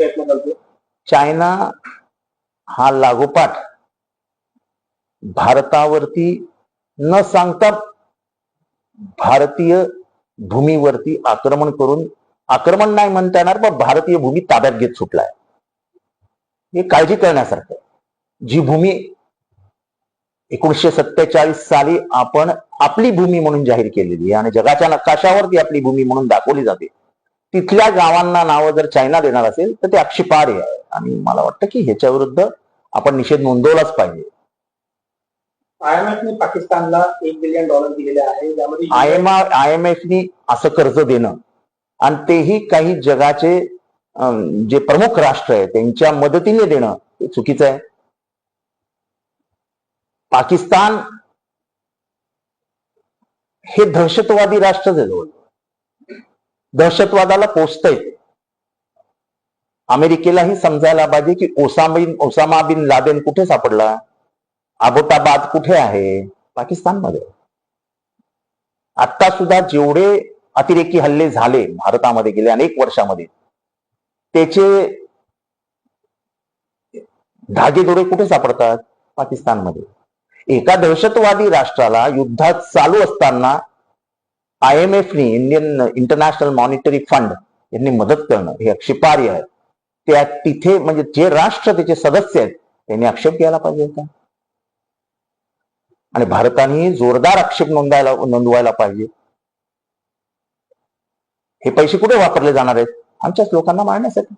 प्रयत्न करतो चायना हा लागोपाठ भारतावरती न सांगता भारतीय भूमीवरती आक्रमण करून आक्रमण नाही म्हणता येणार पण भारतीय भूमी ताब्यात घेत सुटलाय. हे काळजी करण्यासारखं. जी भूमी एकोणीसशे सत्तेचाळीस साली आपण आपली भूमी म्हणून जाहीर केलेली आहे आणि जगाच्या नकाशावरती आपली भूमी म्हणून दाखवली जाते. तिथल्या गावांना नावं जर चायना देणार असेल तर ते आक्षेपार्ह आहे. आणि मला वाटतं की ह्याच्या विरुद्ध आपण निषेध नोंदवलाच पाहिजे. आयएमएफने पाकिस्तानला एक बिलियन डॉलर दिलेले आहे. त्यामध्ये आय एम आय एम एफनी असं कर्ज देणं आणि तेही काही जगाचे जे प्रमुख राष्ट्र आहे त्यांच्या मदतीने देणं हे चुकीचं आहे. पाकिस्तान हे दहशतवादी राष्ट्रच आहे जवळ. दहशतवादाला पोचतंय. अमेरिकेलाही समजायला पाहिजे की Osama bin Osama bin Laden कुठे सापडला? अबोटाबाद कुठे आहे? पाकिस्तानमध्ये. आता सुद्धा जेवढे अतिरेकी हल्ले झाले भारतामध्ये गेले अनेक वर्षामध्ये त्याचे धागेदोरे कुठे सापडतात? पाकिस्तानमध्ये. एका दहशतवादी राष्ट्राला युद्धात चालू असताना आय एम एफनी इंडियन इंटरनॅशनल मॉनिटरी फंड यांनी मदत करणं हे आक्षेपार्ह आहे. त्या तिथे म्हणजे जे राष्ट्र त्याचे सदस्य आहेत त्यांनी आक्षेप घ्यायला पाहिजे होता. आणि भारताने जोरदार आक्षेप नोंदायला नोंदवायला पाहिजे. हे पैसे कुठे वापरले जाणार आहेत? आमच्याच लोकांना मारण्यासाठी.